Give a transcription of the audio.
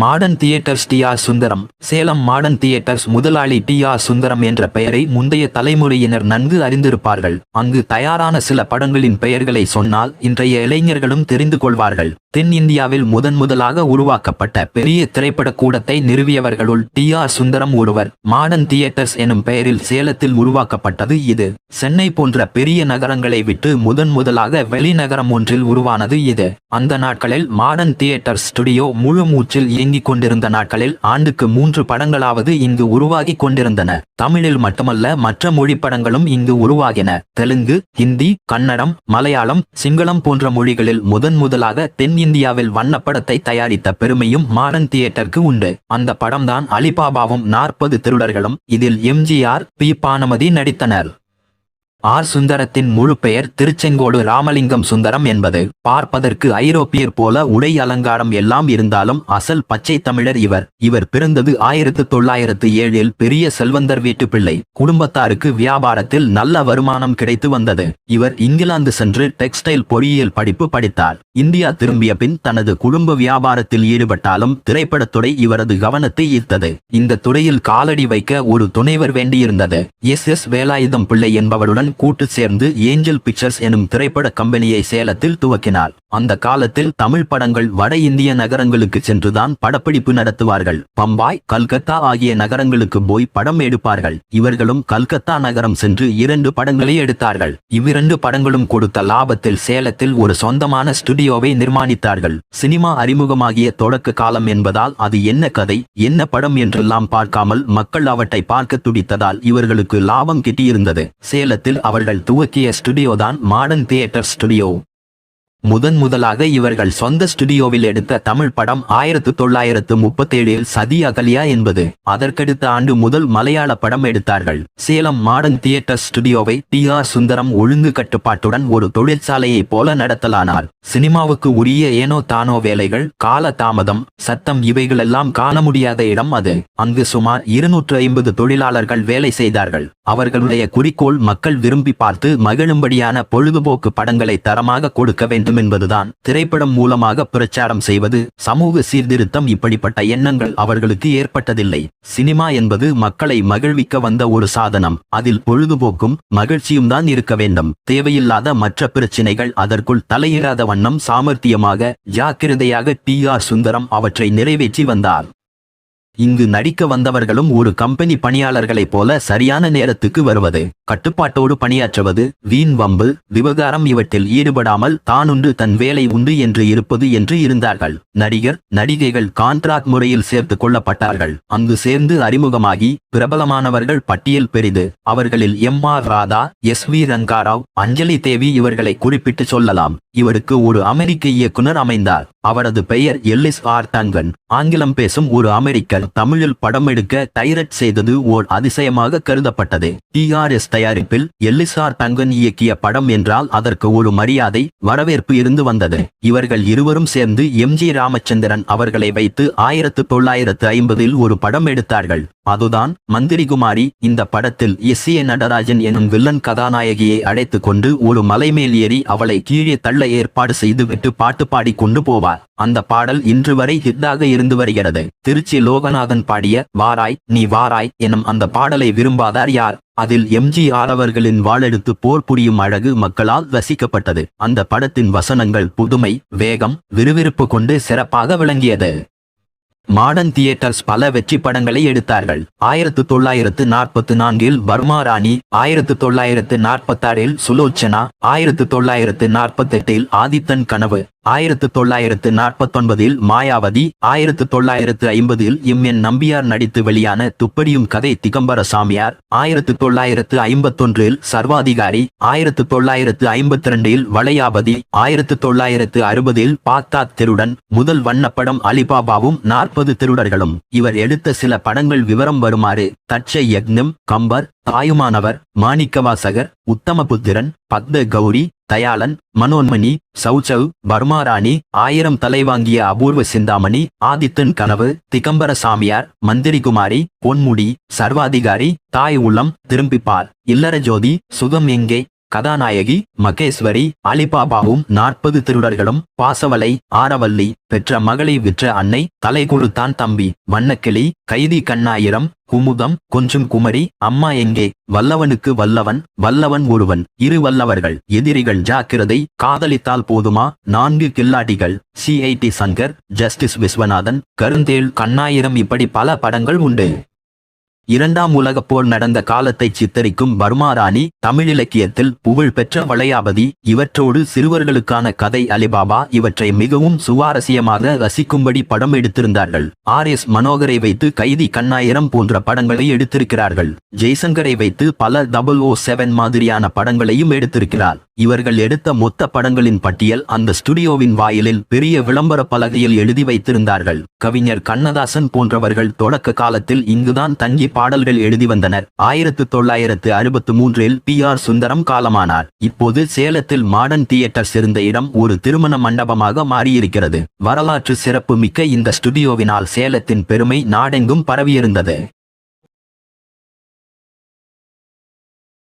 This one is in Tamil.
Modern Theatres T R Sundaram Salem Modern Theatres முதலாளி டி ஆர் சுந்தரம் என்ற பெயரை முந்தைய தலைமுறையினர் நன்கு அறிந்திருப்பார்கள். அங்கு தயாரான சில படங்களின் பெயர்களை சொன்னால் இன்றைய இளைஞர்களும் தெரிந்து கொள்வார்கள். தென்னிந்தியாவில் முதன் முதலாக உருவாக்கப்பட்ட பெரிய திரைப்பட கூடத்தை நிறுவியவர்களுள் டி ஆர் சுந்தரம் ஒருவர். மாடர்ன் தியேட்டர்ஸ் எனும் பெயரில் சேலத்தில் உருவாக்கப்பட்டது இது. சென்னை போன்ற பெரிய நகரங்களை விட்டு முதன் முதலாக வெளிநகரம் ஒன்றில் உருவானது இது. அந்த நாட்களில் மாடர்ன் தியேட்டர் ஸ்டுடியோ முழு மூச்சில் இயங்கிக் கொண்டிருந்த நாட்களில் ஆண்டுக்கு மூன்று படங்களாவது இங்கு உருவாகி கொண்டிருந்தன. தமிழில் மட்டுமல்ல மற்ற மொழி படங்களும் இங்கு உருவாகின. தெலுங்கு ஹிந்தி கன்னடம் மலையாளம் சிங்களம் போன்ற மொழிகளில் முதன் முதலாக தென்னிந்தியாவில் வண்ணப்படத்தை தயாரித்த பெருமையும் மாடர்ன் தியேட்டருக்கு உண்டு. அந்த படம்தான் அலிபாபாவும் நாற்பது திருடர்களும் இதில் எம்ஜிஆர் பி. பானமதி நடித்தனர். ஆர் சுந்தரத்தின் முழு பெயர் திருச்செங்கோடு ராமலிங்கம் சுந்தரம் என்பது. பார்ப்பதற்கு ஐரோப்பியர் போல உடை அலங்காரம் எல்லாம் இருந்தாலும் அசல் பச்சை தமிழர் இவர். இவர் பிறந்தது ஆயிரத்து தொள்ளாயிரத்து ஏழில் பெரிய செல்வந்தர் வீட்டு பிள்ளை. குடும்பத்தாருக்கு வியாபாரத்தில் நல்ல வருமானம் கிடைத்து வந்தது. இவர் இங்கிலாந்து சென்று டெக்ஸ்டைல் பொறியியல் படிப்பு படித்தார். இந்தியா திரும்பிய பின் தனது குடும்ப வியாபாரத்தில் ஈடுபட்டாலும் திரைப்படத்துறை இவரது கவனத்தை ஈர்த்தது. இந்த துறையில் காலடி வைக்க ஒரு துணைவர் வேண்டியிருந்தது. எஸ் எஸ் வேலாயுதம் பிள்ளை என்பவருடன் கூட்டு சேர்ந்து ஏஞ்சல் பிக்சர்ஸ் எனும் திரைப்பட கம்பெனியை சேலத்தில் துவக்கினார் அந்த காலத்தில் தமிழ் படங்கள் வட இந்திய நகரங்களுக்கு சென்றுதான் படப்பிடிப்பு நடத்துவார்கள். பம்பாய் கல்கத்தா ஆகிய நகரங்களுக்கு போய் படம் எடுப்பார்கள். இவர்களும் கல்கத்தா நகரம் சென்று இரண்டு படங்களை எடுத்தார்கள். இவ்விரண்டு படங்களும் கொடுத்த லாபத்தில் சேலத்தில் ஒரு சொந்தமான ஸ்டுடியோவை நிர்மாணித்தார்கள். சினிமா அறிமுகமாகிய தொடக்க காலம் என்பதால் அது என்ன கதை என்ன படம் என்றெல்லாம் பார்க்காமல் மக்கள் அவற்றை பார்க்க துடித்ததால் இவர்களுக்கு லாபம் கிட்டியிருந்தது. சேலத்தில் அவர்கள் துவக்கிய ஸ்டுடியோ தான் மாடர்ன் தியேட்டர் ஸ்டுடியோ. முதன் முதலாக இவர்கள் சொந்த ஸ்டுடியோவில் எடுத்த தமிழ் படம் ஆயிரத்து தொள்ளாயிரத்து முப்பத்தேழில் சதி அகலியா என்பது. அதற்கடுத்த ஆண்டு முதல் மலையாள படம் எடுத்தார்கள். சேலம் மாடர்ன் தியேட்டர் ஸ்டுடியோவை டி ஆர் சுந்தரம் ஒழுங்கு கட்டுப்பாட்டுடன் ஒரு தொழிற்சாலையைப் போல நடத்தலானார். சினிமாவுக்கு உரிய ஏனோ தானோ வேலைகள் கால தாமதம் சத்தம் இவைகளெல்லாம் காண முடியாத இடம் அது. அங்கு சுமார் இருநூற்று ஐம்பது தொழிலாளர்கள் வேலை செய்தார்கள். அவர்களுடைய குறிக்கோள் மக்கள் விரும்பி பார்த்து மகிழும்படியான பொழுதுபோக்கு படங்களை தரமாக கொடுக்க வேண்டும். என்பதுதான் திரைப்படம் மூலமாக பிரச்சாரம் செய்வது சமூக சீர்திருத்தம் இப்படிப்பட்ட எண்ணங்கள் அவர்களுக்கு ஏற்பட்டதில்லை. சினிமா என்பது மக்களை மகிழ்விக்க வந்த ஒரு சாதனம். அதில் பொழுதுபோக்கும் மகிழ்ச்சியும் தான் இருக்க வேண்டும். தேவையில்லாத மற்ற பிரச்சினைகள் அதற்குள் தலையிடாத வண்ணம் சாமர்த்தியமாக ஜாக்கிரதையாக டி ஆர் சுந்தரம் அவற்றை நிறைவேற்றி வந்தார். இங்கு நடிக்க வந்தவர்களும் ஒரு கம்பெனி பணியாளர்களைப் போல சரியான நேரத்துக்கு வருவது கட்டுப்பாட்டோடு பணியாற்றுவது வீண் வம்பு விவகாரம் இவற்றில் ஈடுபடாமல் தானுண்டு தன் வேலை உண்டு என்று இருப்பது என்று இருந்தார்கள். நடிகர் நடிகைகள் கான்ட்ராக்ட் முறையில் சேர்த்துக் கொள்ளப்பட்டார்கள். அங்கு சேர்ந்து அறிமுகமாகி பிரபலமானவர்கள் பட்டியல் பெரிது. அவர்களில் M R Radha S we Rangarao Anjali Devi இவர்களை குறிப்பிட்டு சொல்லலாம். இவருக்கு ஒரு அமெரிக்க இயக்குனர் அமைந்தார். அவரது பெயர் எல்லிஸ் ஆர் டங்கன் ஆங்கிலம் பேசும் ஒரு அமெரிக்கர் தமிழில் படம் எடுக்க டைரக்ட் செய்தது ஓர் அதிசயமாக கருதப்பட்டது. டி ஆர் எஸ் தயாரிப்பில் எல்லிசார் தங்கன் இயக்கிய படம் என்றால் அதற்கு ஒரு மரியாதை வரவேற்பு இருந்து வந்தது. இவர்கள் இருவரும் சேர்ந்து எம் ஜி ராமச்சந்திரன் அவர்களை வைத்து ஆயிரத்து தொள்ளாயிரத்து ஐம்பதில் ஒரு படம் எடுத்தார்கள். அதுதான் மந்திரிகுமாரி இந்த படத்தில் எஸ் ஏ நடராஜன் எனும் வில்லன் கதாநாயகியை அழைத்து கொண்டு ஒரு மலைமேல் ஏறி அவளை கீழே தள்ள ஏற்பாடு செய்துவிட்டு பாட்டு பாடி கொண்டு போவார். அந்த பாடல் இன்று வரை ஹிட்டாக இருந்து வருகிறது. திருச்சி லோக லோகநாதன் பாடிய வாராய் நீ வாராய் எனும் அந்த பாடலை விரும்பாதார் யார்? அதில் எம்ஜிஆர் அவர்களின் வாழெடுத்து போர் புரியும் அழகு மக்களால் ரசிக்கப்பட்டது. அந்த படத்தின் வசனங்கள் புதுமை வேகம் விறுவிறுப்பு கொண்டு சிறப்பாக விளங்கியது. மாடர்ன் தியேட்டர்ஸ் பல வெற்றி படங்களை எடுத்தார்கள். ஆயிரத்து தொள்ளாயிரத்து நாற்பத்தி நான்கில் பர்மா ராணி ஆயிரத்து தொள்ளாயிரத்து நாற்பத்தாறில் சுலோச்சனா ஆயிரத்து தொள்ளாயிரத்து நாற்பத்தெட்டில் ஆதித்தன் கனவு ஆயிரத்து தொள்ளாயிரத்து நாற்பத்தொன்பதில் மாயாவதி ஆயிரத்து தொள்ளாயிரத்து ஐம்பதில் எம் என் நம்பியார் நடித்து வெளியான துப்படியும் கதை திகம்பர சாமியார் ஆயிரத்து தொள்ளாயிரத்து ஐம்பத்தொன்றில் சர்வாதிகாரி ஆயிரத்து தொள்ளாயிரத்து ஐம்பத்தி ரெண்டில் வளையாபதி ஆயிரத்து தொள்ளாயிரத்து அறுபதில் பாக்தாத் திருடன் முதல் வண்ணப்படம் அலிபாபாவும் நாற்பது திருடர்களும். இவர் எடுத்த சில படங்கள் விவரம் வருமாறு தட்சை யக்னம் கம்பர் தாயுமானவர் மாணிக்கவாசகர் உத்தமபுத்திரன் பத்ம கௌரி தயாளன் மனோன்மணி சௌச்சவ் பர்மாராணி ஆயிரம் தலை வாங்கிய அபூர்வ சிந்தாமணி ஆதித்தன் கனவு திகம்பர சாமியார் மந்திரிகுமாரி பொன்முடி சர்வாதிகாரி தாய் உள்ளம் திரும்பிப்பார். இல்லற ஜோதி சுகம் எங்கே? கதாநாயகி மகேஸ்வரி அலிபாபாவும் நாற்பது திருடர்களும் பாசவலை ஆரவல்லி பெற்ற மகளை விற்ற அன்னை தலை கொடுத்தான் தம்பி வண்ணக்கிளி கைதி கண்ணாயிரம் குமுதம் கொஞ்சம் குமரி அம்மா எங்கே? வல்லவனுக்கு வல்லவன் வல்லவன் ஒருவன் இரு வல்லவர்கள் எதிரிகள் ஜாக்கிரதை காதலித்தால் போதுமா? நான்கு கில்லாடிகள் சிஐடி சங்கர் ஜஸ்டிஸ் விஸ்வநாதன் கருந்தேள் கண்ணாயிரம் இப்படி பல படங்கள் உண்டு. இரண்டாம் உலகப் போர் நடந்த காலத்தை சித்தரிக்கும் பர்மா ராணி தமிழிலக்கியத்தில் புகழ் பெற்ற வளையாபதி. இவற்றோடு சிறுவர்களுக்கான கதை அலிபாபா இவற்றை மிகவும் சுவாரஸ்யமாக ரசிக்கும்படி படம் எடுத்திருந்தார்கள். ஆர் எஸ் மனோகரை வைத்து கைதி கண்ணாயிரம் போன்ற படங்களை எடுத்திருக்கிறார்கள். ஜெய்சங்கரை வைத்து பல டபுள் ஓ செவன் மாதிரியான படங்களையும் எடுத்திருக்கிறார். இவர்கள் எடுத்த மொத்த படங்களின் பட்டியல் அந்த ஸ்டுடியோவின் வாயிலில் பெரிய விளம்பர பலகையில் எழுதி வைத்திருந்தார்கள். கவிஞர் கண்ணதாசன் போன்றவர்கள் தொடக்க காலத்தில் இங்குதான் தங்கி பாடல்கள் எழுதி வந்தனர். ஆயிரத்து தொள்ளாயிரத்து அறுபத்து மூன்றில் பி ஆர் சுந்தரம் காலமானார். இப்போது சேலத்தில் மாடர்ன் தியேட்டர்ஸ் இருந்த இடம் ஒரு திருமண மண்டபமாக மாறியிருக்கிறது. வரலாற்று சிறப்பு மிக்க இந்த ஸ்டுடியோவினால் சேலத்தின் பெருமை நாடெங்கும் பரவியிருந்தது.